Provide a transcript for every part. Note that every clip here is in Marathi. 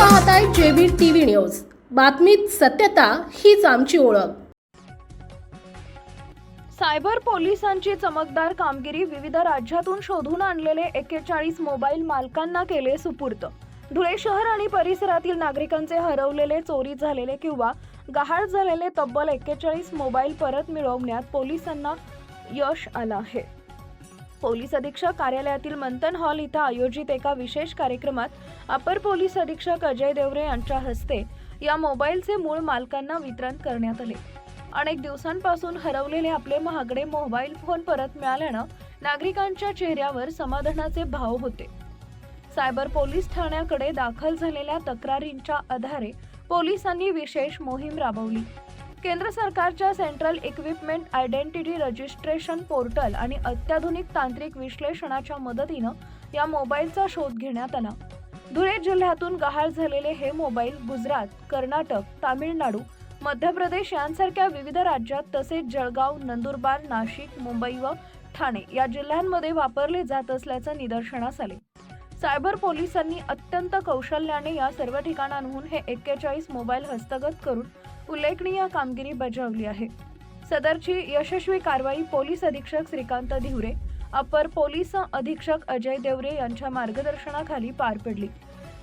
पाहताय जेबी टीव्ही न्यूज. बातमीत सत्यता हीच आमची ओळख. सायबर पोलिसांची चमकदार कामगिरी विविध राज्यातून शोधून आणलेले एक्केचाळीस मोबाईल मालकांना केले सुपूर्त धुळे शहर आणि परिसरातील नागरिकांचे हरवलेले चोरी झालेले किंवा गहाळ झालेले तब्बल एक्केचाळीस मोबाईल परत मिळवण्यात पोलिसांना यश आलं आहे. पोलीस अधीक्षक कार्यालयातील मंथन हॉल इथं आयोजित एका विशेष कार्यक्रमात अपर पोलीस अधीक्षक अजय देवरे यांच्या हस्ते या मोबाईलचे मूळ मालकांना वितरण करण्यात आले. अनेक दिवसांपासून हरवलेले आपले महागडे मोबाईल फोन परत मिळाल्यानं नागरिकांच्या चेहऱ्यावर समाधानाचे भाव होते. सायबर पोलीस ठाण्याकडे दाखल झालेल्या तक्रारींच्या आधारे पोलिसांनी विशेष मोहीम राबवली. केंद्र सरकारच्या central equipment identity registration portal आणि अत्याधुनिक तांत्रिक विश्लेषणाच्या मदतीनं या मोबाईलचा शोध घेण्यात आला. धुळे जिल्ह्यातून गहाळ झालेले हे मोबाईल गुजरात कर्नाटक तामिळनाडू मध्य प्रदेश यांसारख्या विविध राज्यात तसेच जळगाव नंदुरबार नाशिक मुंबई व ठाणे या जिल्ह्यांमध्ये वापरले जात असल्याचं निदर्शनास आले. सायबर पोलिसांनी अत्यंत कौशल्याने या सर्व ठिकाणांहून हे एक्केचाळीस मोबाईल हस्तगत करून उल्लेखनीय कामगिरी बजावली आहे. सदरची यशस्वी कारवाई पोलीस अधीक्षक श्रीकांत धिवरे अपर पोलीस अधीक्षक अजय देवरे यांच्या मार्गदर्शनाखाली पार पडली.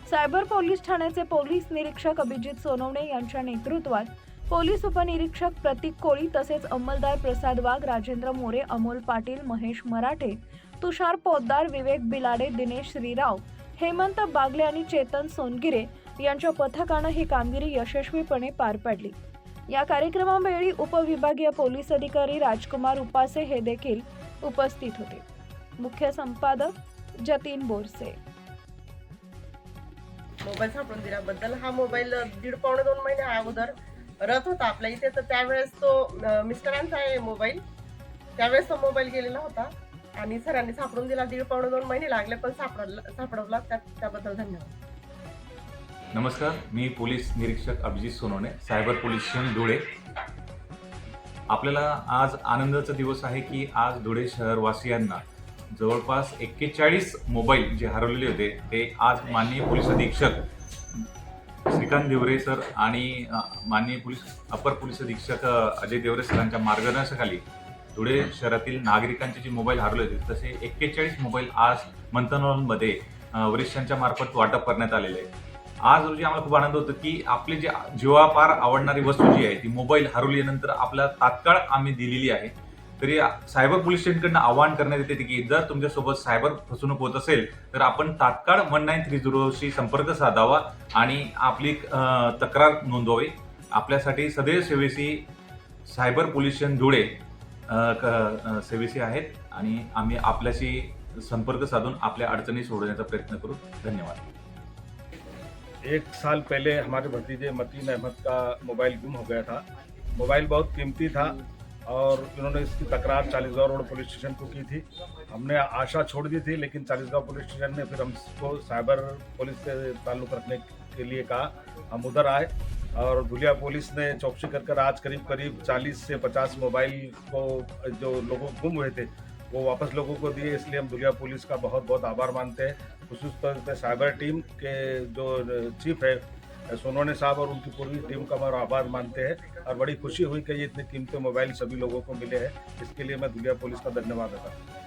सायबर पोलीस ठाण्याचे पोलीस निरीक्षक अभिजित सोनवणे यांच्या नेतृत्वात पोलीस उपनिरीक्षक प्रतीक कोळी तसेच अंमलदार प्रसाद वाघ राजेंद्र मोरे अमोल पाटील महेश मराठे तुषार पोद्दार विवेक बिलाडे दिनेश श्रीराव हेमंत बागले आणि चेतन सोनगिरे यांच्या पथकानं ही कामगिरी यशस्वीपणे पार पाडली. या कार्यक्रमावेळी उपविभागीय पोलीस अधिकारी राजकुमार उपासे हे देखील उपस्थित होते. मुख्य संपादक जतीन बोरसे. मोबाईल सापडून दिल्याबद्दल हा मोबाईल दीड पावणे दोन महिने अगोदर रथ होता आपल्या इथे तर त्यावेळेस तो मिस्टरांचा आहे मोबाईल. त्यावेळेस तो मोबाईल गेलेला होता. आणि सरांनी सापडून दिला दीड पावणे दोन महिने लागले पण सापडला सापडवला. त्याबद्दल धन्यवाद. नमस्कार मी पोलीस निरीक्षक Abhijit Sonawane cyber police station Dhule. आपल्याला आज आनंदाचा दिवस आहे की आज धुळे शहरवासियांना जवळपास एक्केचाळीस मोबाईल जे हरवलेले होते ते आज माननीय पोलीस अधीक्षक श्रीकांत देवरे सर आणि माननीय पोलीस अपर पोलीस अधीक्षक अजय देवरे सरांच्या मार्गदर्शनाखाली धुळे शहरातील नागरिकांचे जे मोबाईल हरवले होते तसे एक्केचाळीस मोबाईल आज मंथन हॉलमध्ये अ, वरिष्ठांच्या मार्फत वाटप करण्यात आलेले आहे आज रोजी आम्हाला खूप आनंद होतो की आपली जी जीवापार आवडणारी वस्तू जी आहे ती मोबाईल हरवल्यानंतर आपल्याला तात्काळ आम्ही दिलेली आहे. तरी सायबर पोलीस स्टेशनकडनं आवाहन करण्यात येते की जर तुमच्यासोबत सायबर फसवणूक होत असेल तर आपण तात्काळ वन नाईन थ्री झिरोशी संपर्क साधावा आणि आपली तक्रार नोंदवावी. आपल्यासाठी सदैव सेवेसी सायबर पोलीस स्टेशन धुळे क- सेवेसी आहेत आणि आम्ही आपल्याशी संपर्क साधून आपल्या अडचणी सोडवण्याचा प्रयत्न करू. धन्यवाद. एक साल पहले हमारे भतीजे मतीन अहमद का मोबाइल गुम हो गया था। मोबाइल बहुत कीमती था और इन्होंने इसकी तकरार चालीसगांव रोड पुलिस स्टेशन को की थी। हमने आशा छोड़ दी थी लेकिन चालीसगांव पुलिस स्टेशन ने फिर हमको साइबर पुलिस से ताल्लुक़ रखने के लिए कहा। हम उधर आए और धुलिया पुलिस ने चौकसी कर कर आज करीब करीब 40 से 50 मोबाइल को, जो लोगों, गुम हुए थे, वो वापस लोगों को दिए। इसलिए हम दुलिया पुलिस का बहुत बहुत आभार मानते हैं। खसूस तौर पर साइबर टीम के जो चीफ है सोनोने साहब और उनकी पूरी टीम का हमारा आभार मानते हैं। और बड़ी खुशी हुई कि ये इतने कीमती मोबाइल सभी लोगों को मिले हैं। इसके लिए मैं दुलिया पुलिस का धन्यवाद देता हूँ।